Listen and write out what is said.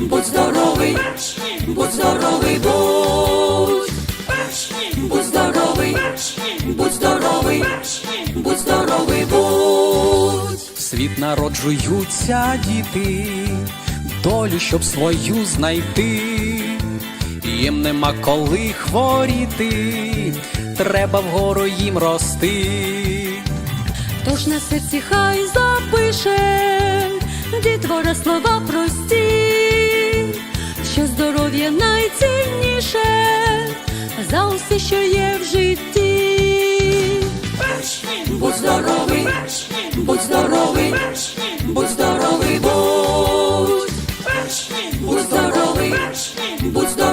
будь здоровий, будь здоровий, будь. Будь здоровий, будь здоровий, будь здоровий, будь. В світ народжуються діти, долю, щоб свою знайти. Їм нема коли хворіти, треба вгору їм рости. Тож на серці хай запише дітвора слова прості, більше за усе, що є в житті. Будь здоровий, будь здоровий, будь здоровий, будь. Будь здоровий, будь здоровий.